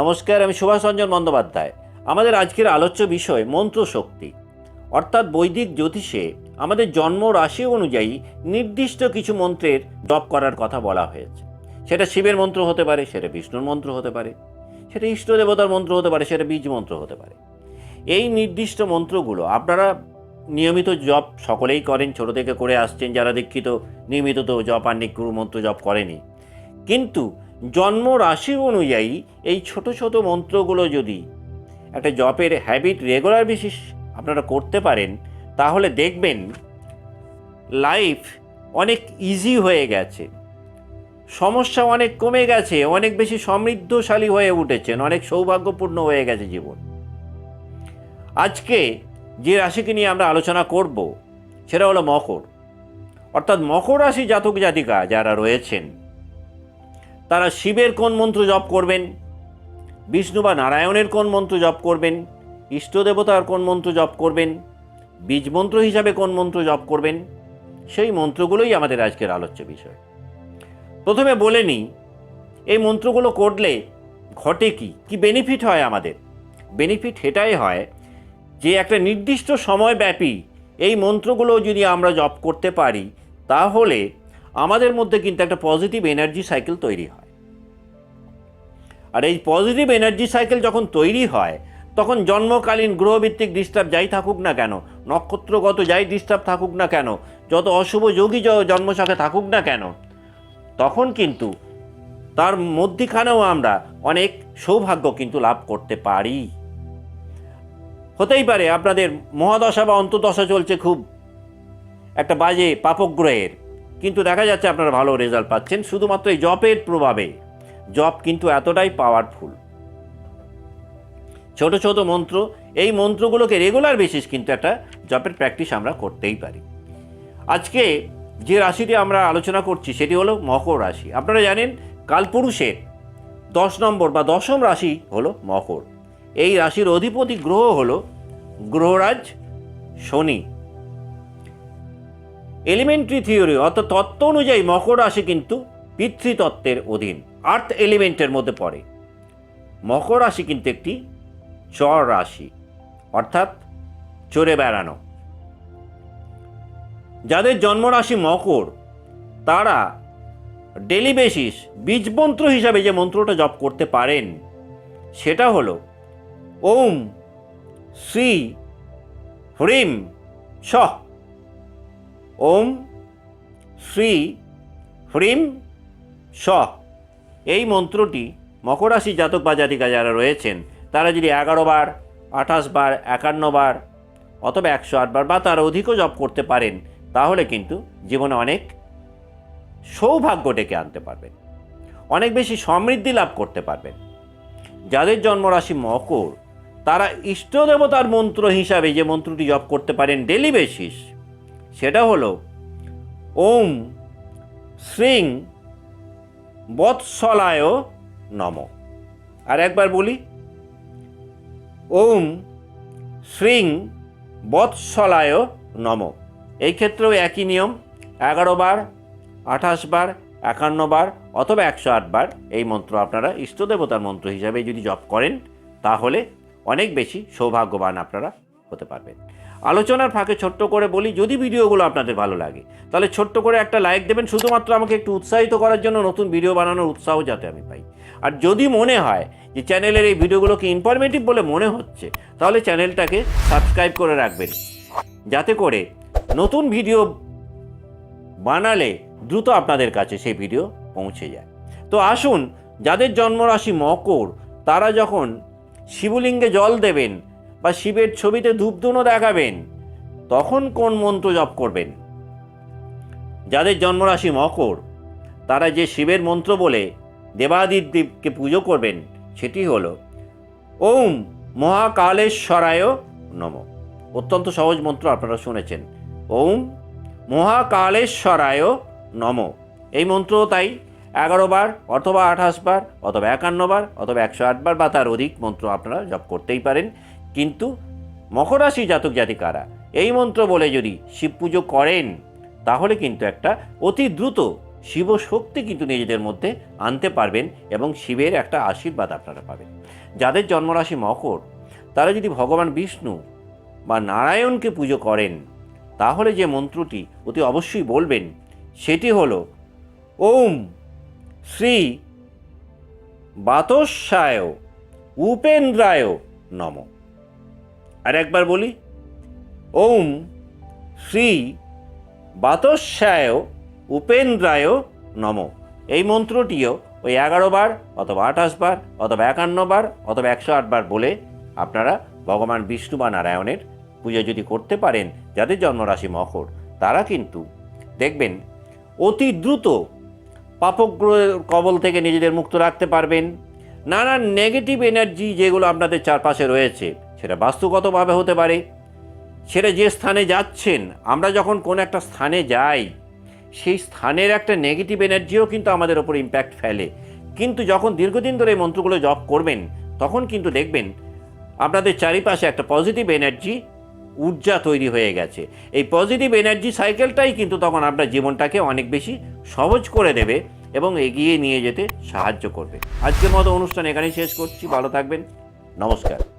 নমস্কার, আমি সুভাষ রঞ্জন বন্দ্যোপাধ্যায়। আমাদের আজকের আলোচ্য বিষয় মন্ত্র শক্তি অর্থাৎ বৈদিক জ্যোতিষে আমাদের জন্ম রাশি অনুযায়ী নির্দিষ্ট কিছু মন্ত্রের জপ করার কথা বলা হয়েছে। সেটা শিবের মন্ত্র হতে পারে, সেটা বিষ্ণুর মন্ত্র হতে পারে, সেটা ইষ্ট দেবতার মন্ত্র হতে পারে, সেটা বীজ মন্ত্র হতে পারে। এই নির্দিষ্ট মন্ত্রগুলো আপনারা নিয়মিত জপ সকলেই করেন, ছোট থেকে করে আসছেন যারা দীক্ষিত, নিয়মিত তো জপ আর গুরু মন্ত্র জপ করেনি। কিন্তু জন্ম রাশি অনুযায়ী এই ছোট ছোট মন্ত্রগুলো যদি একটা জপের হ্যাবিট রেগুলার বেসিস আপনারা করতে পারেন, তাহলে দেখবেন লাইফ অনেক ইজি হয়ে গেছে। সমস্যা অনেক কমে গেছে, অনেক বেশি সমৃদ্ধশালী হয়ে উঠেছেন, অনেক সৌভাগ্যপূর্ণ হয়ে গেছে জীবন। আজকে যে রাশিকে নিয়ে আমরা আলোচনা করব, সেটা হলো মকর। অর্থাৎ মকর রাশি জাতক জাতিকা যারা রয়েছেন তারা শিবের কোন মন্ত্র জপ করবেন? বিষ্ণু বা নারায়ণের কোন মন্ত্র জপ করবেন? ইষ্ট দেবতার কোন মন্ত্র জপ করবেন? বীজ মন্ত্র হিসাবে কোন মন্ত্র জপ করবেন? সেই মন্ত্রগুলোই আমাদের আজকের আলোচ্য বিষয়। প্রথমে বলে নিই, এই মন্ত্রগুলো করলে ঘটে কি? কি বেনিফিট হয় আমাদের? বেনিফিট এটাই হয় যে একটা নির্দিষ্ট সময়ব্যাপী এই মন্ত্রগুলো যদি আমরা জপ করতে পারি, তাহলে আমাদের মধ্যে কিন্তু একটা পজিটিভ এনার্জি সাইকেল তৈরি হয়। আর এই পজিটিভ এনার্জি সাইকেল যখন তৈরি হয়, তখন জন্মকালীন গ্রহভিত্তিক ডিস্টার্ব যাই থাকুক না কেন, নক্ষত্রগত যাই ডিস্টার্ব থাকুক না কেন, যত অশুভ যোগী জন্মশাখে থাকুক না কেন, তখন কিন্তু তার মধ্যিখানেও আমরা অনেক সৌভাগ্য কিন্তু লাভ করতে পারি। হতেই পারে আপনাদের মহাদশা বা অন্তদশা চলছে খুব একটা বাজে পাপগ্রহের। কিন্তু দেখা যাচ্ছে আপনারা ভালো রেজাল্ট পাচ্ছেন, শুধুমাত্র এই জপের প্রভাবে। জব কিন্তু এতটাই পাওয়ারফুল ছোট ছোট মন্ত্র, এই মন্ত্রগুলোকে রেগুলার বেসিস কিন্তু একটা জপের প্র্যাকটিস আমরা করতেই পারি। আজকে যে রাশিটি আমরা আলোচনা করছি, সেটি হলো মকর রাশি। আপনারা জানেন, কালপুরুষের দশ নম্বর বা দশম রাশি হলো মকর। এই রাশির অধিপতি গ্রহ হলো গ্রহরাজ শনি। এলিমেন্টারি থিওরি অর্থাৎ তত্ত্ব অনুযায়ী মকর রাশি কিন্তু পিতৃতত্ত্বের অধীন আর্থ এলিমেন্টের মধ্যে পড়ে। মকর রাশি কিন্তু একটি চর রাশি, অর্থাৎ চড়ে বেড়ানো। যাদের জন্মরাশি মকর, তারা ডেলি বেসিস বীজমন্ত্র হিসাবে যে মন্ত্রটা জপ করতে পারেন, সেটা হলো ওম, শ্রী, হ্রিম স ওম শ্রী হ্রিম স। এই মন্ত্রটি মকর রাশি জাতক বা জাতিকা যারা রয়েছেন, তারা যদি এগারো বার, আঠাশ বার, একান্ন বার, অথবা একশো আট বার বা তার অধিকও জপ করতে পারেন, তাহলে কিন্তু জীবনে অনেক সৌভাগ্য ডেকে আনতে পারবেন। অনেক বেশি সমৃদ্ধি লাভ করতে পারবেন। যাদের জন্মরাশি মকর, তারা ইষ্ট দেবতার মন্ত্র হিসাবে যে মন্ত্রটি জপ করতে পারেন ডেলি বেসিস সেটা হলো ওম শ্রিং বৎসলায় নম। আর একবার বলি, ওম শ্রিং বৎসলায় নম। এই ক্ষেত্রেও একই নিয়ম, এগারো বার, আঠাশ বার, একান্ন বার অথবা একশো আট বার এই মন্ত্র আপনারা ইষ্ট দেবতার মন্ত্র হিসাবে যদি জপ করেন, তাহলে অনেক বেশি সৌভাগ্যবান আপনারা হতে পারবেন। আলোচনার ফাঁকে ছোট্ট করে বলি, যদি ভিডিওগুলো আপনাদের ভালো লাগে, তাহলে ছোট্ট করে একটা লাইক দেবেন, শুধুমাত্র আমাকে একটু উৎসাহিত করার জন্য নতুন ভিডিও বানানোর উৎসাহ যাতে আমি পাই। আর যদি মনে হয় যে চ্যানেলের এই ভিডিওগুলোকে ইনফরমেটিভ বলে মনে হচ্ছে, তাহলে চ্যানেলটাকে সাবস্ক্রাইব করে রাখবেন। যাতে করে নতুন ভিডিও বানালে দ্রুত আপনাদের কাছে সেই ভিডিও পৌঁছে যায়। তো আসুন, যাদের জন্মরাশি মকর, তারা যখন শিবলিঙ্গে জল দেবেন বা শিবের ছবিতে ধূপধুনো দেখাবেন, তখন কোন মন্ত্র জপ করবেন? যাদের জন্মরাশি মকর, তারা যে শিবের মন্ত্র বলে দেবাদিদেবকে পুজো করবেন, সেটি হল, ওম মহাকালেশ্বরায় নম। অত্যন্ত সহজ মন্ত্র আপনারা শুনেছেন। ওম মহাকালেশ্বরায় নম। এই মন্ত্র তাই এগারো বার অথবা আঠাশ বার, অথবা একান্ন বার, অথবা একশো আট বার বা তার অধিক মন্ত্র আপনারা জপ করতেই পারেন। কিন্তু মকর রাশি জাতক জাতিকারা এই মন্ত্র বলে যদি শিব পুজো করেন, তাহলে কিন্তু একটা অতি দ্রুত শিব শক্তি কিন্তু নিজেদের মধ্যে আনতে পারবেন এবং শিবের একটা আশীর্বাদ আপনারা পাবেন। যাদের জন্মরাশি মকর, তারা যদি ভগবান বিষ্ণু বা নারায়ণকে পুজো করেন, তাহলে যে মন্ত্রটি অতি অবশ্যই বলবেন, সেটি হল, ওম শ্রী বাতস্যায় উপেন্দ্রায় নম। আর একবার বলি। ওম শ্রী বাতস্যায় উপেন্দ্রায় নম। এই মন্ত্রটিও ওই এগারো বার অথবা আঠাশ বার অথবা একান্ন বার অথবা একশো বার বলে আপনারা ভগবান বিষ্ণু বা নারায়ণের পুজো যদি করতে পারেন, যাদের জন্মরাশি মকর, তারা কিন্তু দেখবেন অতি দ্রুত পাপগ্রহের কবল থেকে নিজেদের মুক্ত রাখতে পারবেন। নানান নেগেটিভ এনার্জি যেগুলো আপনাদের চারপাশে রয়েছে সেটা বাস্তুগতভাবে হতে পারে। সেটা যে স্থানে যাচ্ছেন, আমরা যখন কোনো একটা স্থানে যাই, সেই স্থানের একটা নেগেটিভ এনার্জিও কিন্তু আমাদের ওপর ইম্প্যাক্ট ফেলে। কিন্তু যখন দীর্ঘদিন ধরে এই মন্ত্রগুলো জপ করবেন, তখন কিন্তু দেখবেন আপনাদের চারিপাশে একটা পজিটিভ এনার্জি ঊর্জা তৈরি হয়ে গেছে। এই পজিটিভ এনার্জি সাইকেলটাই কিন্তু তখন আপনার জীবনটাকে অনেক বেশি সহজ করে দেবে এবং এগিয়ে নিয়ে যেতে সাহায্য করবে। আজকের মতো অনুষ্ঠান এখানেই শেষ করছি। ভালো থাকবেন। নমস্কার।